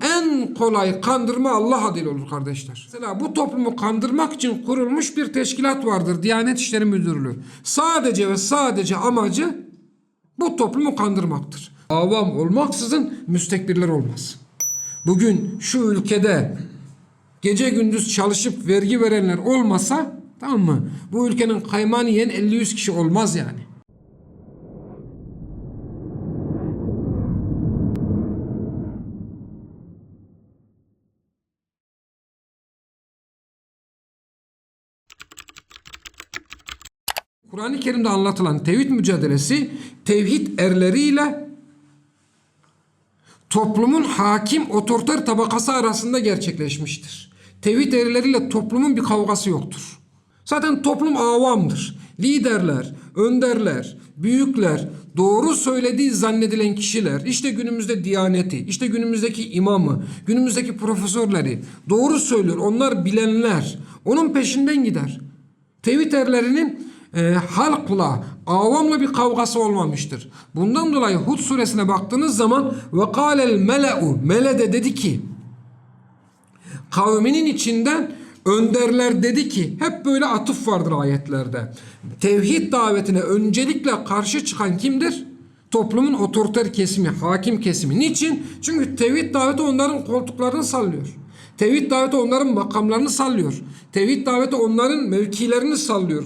en kolay kandırma Allah adıyla olur kardeşler. Mesela bu toplumu kandırmak için kurulmuş bir teşkilat vardır. Diyanet İşleri Müdürlüğü. Sadece ve sadece amacı bu toplumu kandırmaktır. Avam olmaksızın müstekbirler olmaz. Bugün şu ülkede gece gündüz çalışıp vergi verenler olmasa tamam mı? Bu ülkenin kaymağını yiyen 50-100 kişi olmaz yani. Kur'an-ı Kerim'de anlatılan tevhid mücadelesi tevhid erleriyle toplumun hakim otoriter tabakası arasında gerçekleşmiştir. Tevhid erileriyle toplumun bir kavgası yoktur. Zaten toplum avamdır. Liderler, önderler, büyükler, doğru söylediği zannedilen kişiler, işte günümüzde diyaneti, işte günümüzdeki imamı, günümüzdeki profesörleri doğru söylüyor. Onlar bilenler. Onun peşinden gider. Tevhid erlerinin e, halkla, avamla bir kavgası olmamıştır. Bundan dolayı Hud suresine baktığınız zaman ve kâlel mele'u mele de dedi ki kavminin içinden önderler dedi ki hep böyle atıf vardır ayetlerde. Tevhid davetine öncelikle karşı çıkan kimdir? Toplumun otoriter kesimi, hakim kesimi. Niçin? Çünkü tevhid daveti onların koltuklarını sallıyor. Tevhid daveti onların makamlarını sallıyor. Tevhid daveti onların mevkilerini sallıyor.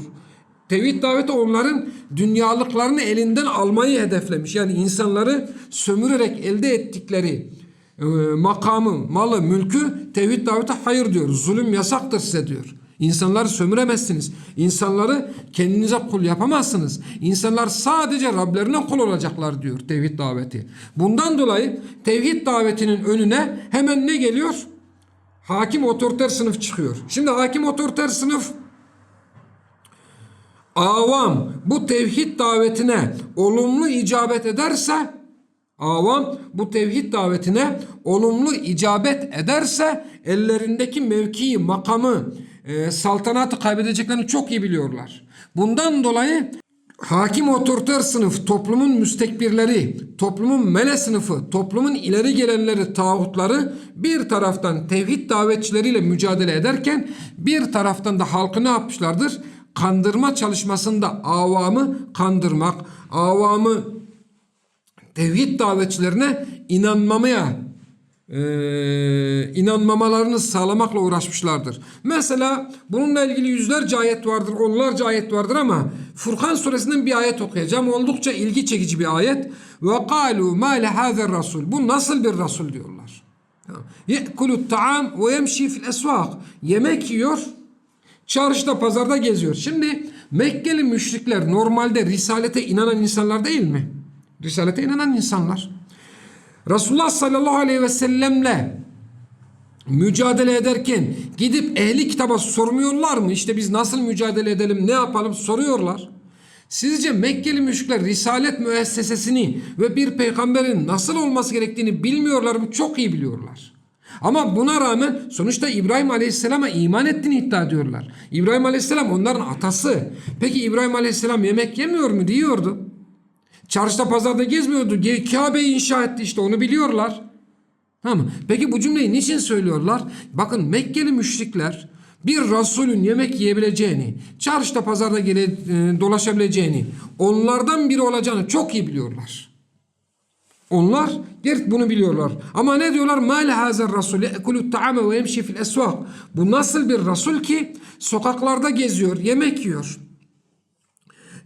Tevhid daveti onların dünyalıklarını elinden almayı hedeflemiş. Yani insanları sömürerek elde ettikleri e, makamı, malı, mülkü tevhid daveti hayır diyor. Zulüm yasaktır size diyor. İnsanları sömüremezsiniz. İnsanları kendinize kul yapamazsınız. İnsanlar sadece Rablerine kul olacaklar diyor tevhid daveti. Bundan dolayı tevhid davetinin önüne hemen ne geliyor? Hakim otoriter sınıf çıkıyor. Şimdi hakim otoriter sınıf avam bu tevhid davetine olumlu icabet ederse avam bu tevhid davetine olumlu icabet ederse ellerindeki mevkii, makamı, e, saltanatı kaybedeceklerini çok iyi biliyorlar. Bundan dolayı hakim otoriter sınıf, toplumun müstekbirleri, toplumun mele sınıfı, toplumun ileri gelenleri, tağutları bir taraftan tevhid davetçileriyle mücadele ederken bir taraftan da halkı ne yapmışlardır? Kandırma çalışmasında avamı kandırmak, avamı tevhid davetçilerine inanmamaya e, inanmamalarını sağlamakla uğraşmışlardır. Mesela bununla ilgili yüzlerce ayet vardır, onlarca ayet vardır ama Furkan suresinden bir ayet okuyacağım. Oldukça ilgi çekici bir ayet. Ve kalu ma rasul. Bu nasıl bir rasul diyorlar. Ye'kulu ta'am ve yemşi fil esvak. Yemek yiyor, çarşıda pazarda geziyor. Şimdi Mekkeli müşrikler normalde risalete inanan insanlar değil mi? Risalete inanan insanlar. Resulullah sallallahu aleyhi ve sellemle mücadele ederken gidip ehli kitaba sormuyorlar mı? İşte biz nasıl mücadele edelim, ne yapalım soruyorlar. Sizce Mekkeli müşrikler risalet müessesesini ve bir peygamberin nasıl olması gerektiğini bilmiyorlar mı? Çok iyi biliyorlar. Ama buna rağmen sonuçta İbrahim Aleyhisselam'a iman ettiğini iddia ediyorlar. İbrahim Aleyhisselam onların atası. Peki İbrahim Aleyhisselam yemek yemiyor mu? Diyordu. Çarşıda pazarda gezmiyordu. Kabe'yi inşa etti işte onu biliyorlar. Tamam? Peki bu cümleyi niçin söylüyorlar? Bakın Mekkeli müşrikler bir Resulün yemek yiyebileceğini, çarşıda pazarda gele, e, dolaşabileceğini, onlardan biri olacağını çok iyi biliyorlar. Onlar gert bunu biliyorlar. Ama ne diyorlar? Ma le hazer rasul ye'kulu ta'ame ve yemşi fil esvak. Bu nasıl bir rasul ki sokaklarda geziyor, yemek yiyor.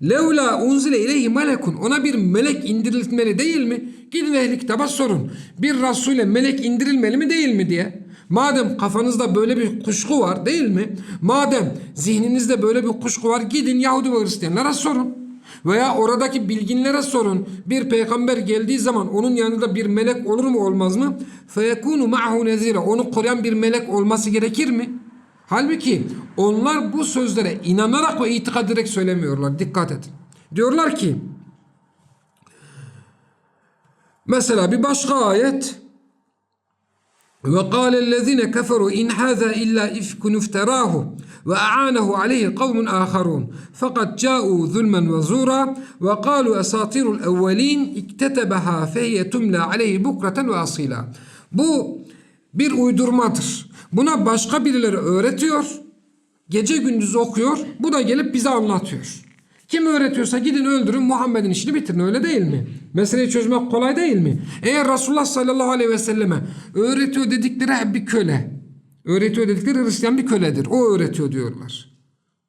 Levla unzile ileyhi melekun. Ona bir melek indirilmeli değil mi? Gidin ehli kitaba sorun. Bir Resul'e melek indirilmeli mi değil mi diye. Madem kafanızda böyle bir kuşku var değil mi? Madem zihninizde böyle bir kuşku var gidin Yahudi ve Hristiyanlara sorun. Veya oradaki bilginlere sorun. Bir peygamber geldiği zaman onun yanında bir melek olur mu olmaz mı? Feyekunu ma'hu nezire. Onu koruyan bir melek olması gerekir mi? Halbuki onlar bu sözlere inanarak ve itikad ederek söylemiyorlar. Dikkat edin. Diyorlar ki mesela bir başka ayet ve kâlellezîne keferu in hâzâ illâ ifkun ifterâhu ve a'ânehu aleyhi kavmun âkharûn fakat câ'û zulmen ve zûrâ ve kâlu esâtirul evvelîn iktetebehâ fehye tumlâ aleyhi bukreten ve asîlâ bu bir uydurmadır. Buna başka birileri öğretiyor. Gece gündüz okuyor. Bu da gelip bize anlatıyor. Kim öğretiyorsa gidin öldürün Muhammed'in işini bitirin öyle değil mi? Meseleyi çözmek kolay değil mi? Eğer Resulullah sallallahu aleyhi ve selleme öğretiyor dedikleri hep bir köle. Öğretiyor dedikleri Hristiyan bir köledir. O öğretiyor diyorlar.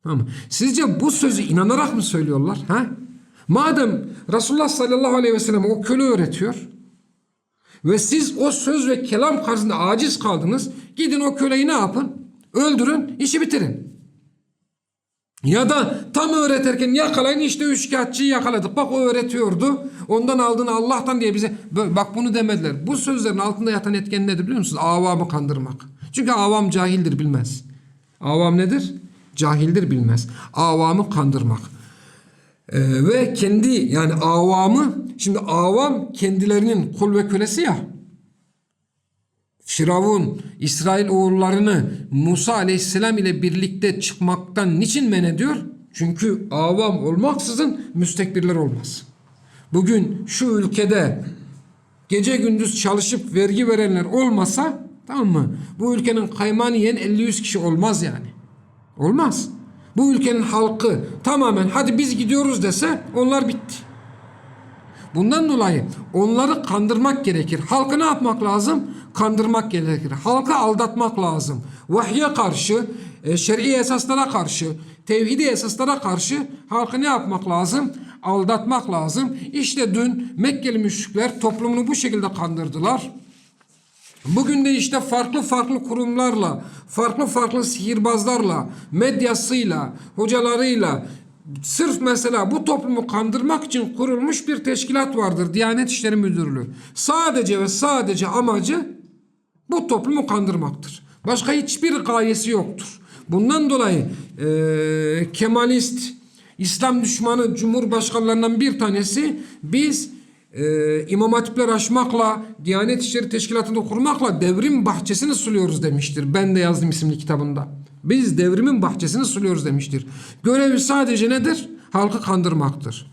Tamam. Sizce bu sözü inanarak mı söylüyorlar? Ha? Madem Resulullah sallallahu aleyhi ve sellem o köle öğretiyor ve siz o söz ve kelam karşısında aciz kaldınız. Gidin o köleyi ne yapın? Öldürün, işi bitirin. Ya da tam öğretirken yakalayın işte üçkağıtçıyı yakaladık. Bak o öğretiyordu. Ondan aldın Allah'tan diye bize bak bunu demediler. Bu sözlerin altında yatan etken nedir biliyor musunuz? Avamı kandırmak. Çünkü avam cahildir bilmez. Avam nedir? Cahildir bilmez. Avamı kandırmak. Ee, ve kendi yani avamı şimdi avam kendilerinin kul ve kölesi ya. Firavun İsrail oğullarını Musa aleyhisselam ile birlikte çıkmaktan niçin men ediyor? Çünkü avam olmaksızın müstekbirler olmaz. Bugün şu ülkede gece gündüz çalışıp vergi verenler olmasa tamam mı? Bu ülkenin kaymağını yiyen 50-100 kişi olmaz yani. Olmaz. Bu ülkenin halkı tamamen hadi biz gidiyoruz dese onlar bitti. Bundan dolayı onları kandırmak gerekir. Halkı ne yapmak lazım? Kandırmak gerekir. Halkı aldatmak lazım. Vahye karşı, e, şer'i esaslara karşı, tevhidi esaslara karşı halkı ne yapmak lazım? Aldatmak lazım. İşte dün Mekkeli müşrikler toplumunu bu şekilde kandırdılar. Bugün de işte farklı farklı kurumlarla, farklı farklı sihirbazlarla, medyasıyla, hocalarıyla sırf mesela bu toplumu kandırmak için kurulmuş bir teşkilat vardır. Diyanet İşleri Müdürlüğü. Sadece ve sadece amacı bu toplumu kandırmaktır. Başka hiçbir gayesi yoktur. Bundan dolayı eee, Kemalist, İslam düşmanı cumhurbaşkanlarından bir tanesi biz eee imam hatipler açmakla, Diyanet İşleri Teşkilatı'nı kurmakla devrim bahçesini suluyoruz demiştir. Ben de yazdım isimli kitabında. Biz devrimin bahçesini suluyoruz demiştir. Görevi sadece nedir? Halkı kandırmaktır.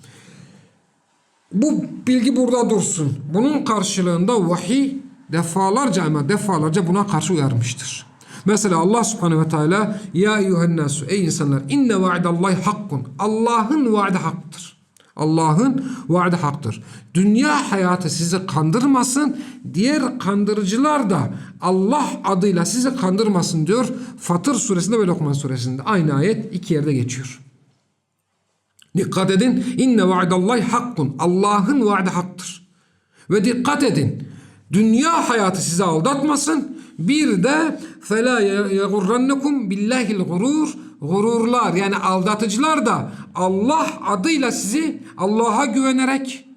Bu bilgi burada dursun. Bunun karşılığında vahiy defalarca ama defalarca buna karşı uyarmıştır. Mesela Allah subhanehu ve teala ya eyyühennasu ey insanlar inne vaadallahi hakkun. Allah'ın vaadi haktır. Allah'ın vaadi haktır. Dünya hayatı sizi kandırmasın. Diğer kandırıcılar da Allah adıyla sizi kandırmasın diyor. Fatır suresinde ve Lokman suresinde. Aynı ayet iki yerde geçiyor. Dikkat edin. İnne vaadallahi hakkun. Allah'ın vaadi haktır. Ve dikkat edin. Dünya hayatı sizi aldatmasın. Bir de fela yagurrannekum billahil gurur. Gururlar yani aldatıcılar da Allah adıyla sizi Allah'a güvenerek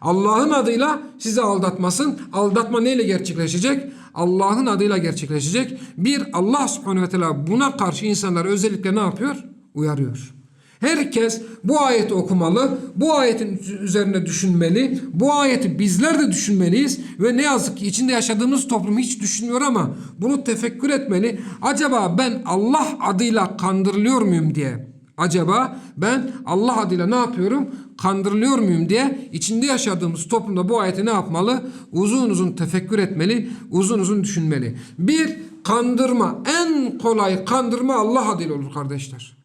Allah'ın adıyla sizi aldatmasın. Aldatma neyle gerçekleşecek? Allah'ın adıyla gerçekleşecek. Bir Allah subhanehu ve teala buna karşı insanlar özellikle ne yapıyor? Uyarıyor. Herkes bu ayeti okumalı, bu ayetin üzerine düşünmeli, bu ayeti bizler de düşünmeliyiz ve ne yazık ki içinde yaşadığımız toplum hiç düşünmüyor ama bunu tefekkür etmeli. Acaba ben Allah adıyla kandırılıyor muyum diye. Acaba ben Allah adıyla ne yapıyorum? Kandırılıyor muyum diye içinde yaşadığımız toplumda bu ayeti ne yapmalı? Uzun uzun tefekkür etmeli, uzun uzun düşünmeli. Bir, kandırma. En kolay kandırma Allah adıyla olur kardeşler.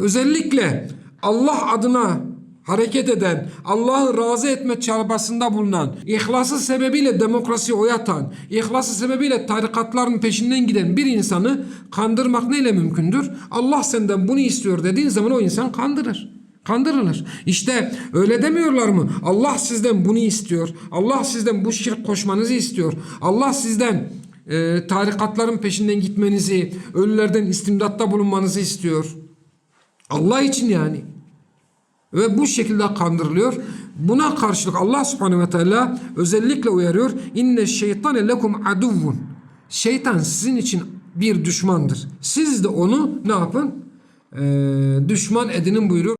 Özellikle Allah adına hareket eden, Allah'ı razı etme çabasında bulunan, ihlası sebebiyle demokrasi oyatan, ihlası sebebiyle tarikatların peşinden giden bir insanı kandırmak neyle mümkündür? Allah senden bunu istiyor dediğin zaman o insan kandırır. Kandırılır. İşte öyle demiyorlar mı? Allah sizden bunu istiyor. Allah sizden bu şirk koşmanızı istiyor. Allah sizden e, tarikatların peşinden gitmenizi, ölülerden istimdatta bulunmanızı istiyor. Allah için yani. Ve bu şekilde kandırılıyor. Buna karşılık Allah subhanehu ve teala özellikle uyarıyor. İnne şeytane lekum aduvvun. Şeytan sizin için bir düşmandır. Siz de onu ne yapın? Ee, düşman edinin buyuruyor.